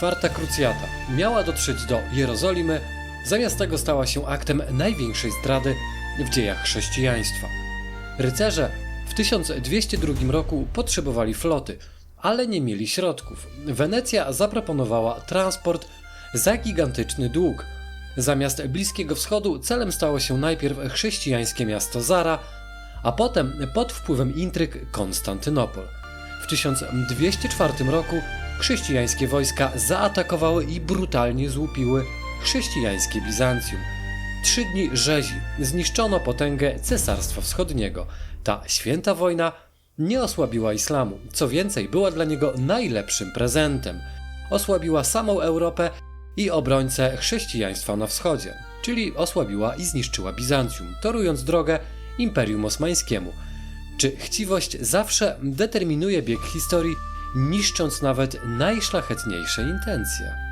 Czwarta krucjata miała dotrzeć do Jerozolimy, zamiast tego stała się aktem największej zdrady w dziejach chrześcijaństwa. Rycerze w 1202 roku potrzebowali floty, ale nie mieli środków. Wenecja zaproponowała transport za gigantyczny dług. Zamiast Bliskiego Wschodu celem stało się najpierw chrześcijańskie miasto Zara, a potem pod wpływem intryg Konstantynopol. W 1204 roku chrześcijańskie wojska zaatakowały i brutalnie złupiły chrześcijańskie Bizancjum. Trzy dni rzezi zniszczono potęgę Cesarstwa Wschodniego. Ta święta wojna nie osłabiła islamu, co więcej, była dla niego najlepszym prezentem. Osłabiła samą Europę i obrońcę chrześcijaństwa na wschodzie, czyli osłabiła i zniszczyła Bizancjum, torując drogę Imperium Osmańskiemu. Czy chciwość zawsze determinuje bieg historii, niszcząc nawet najszlachetniejsze intencje?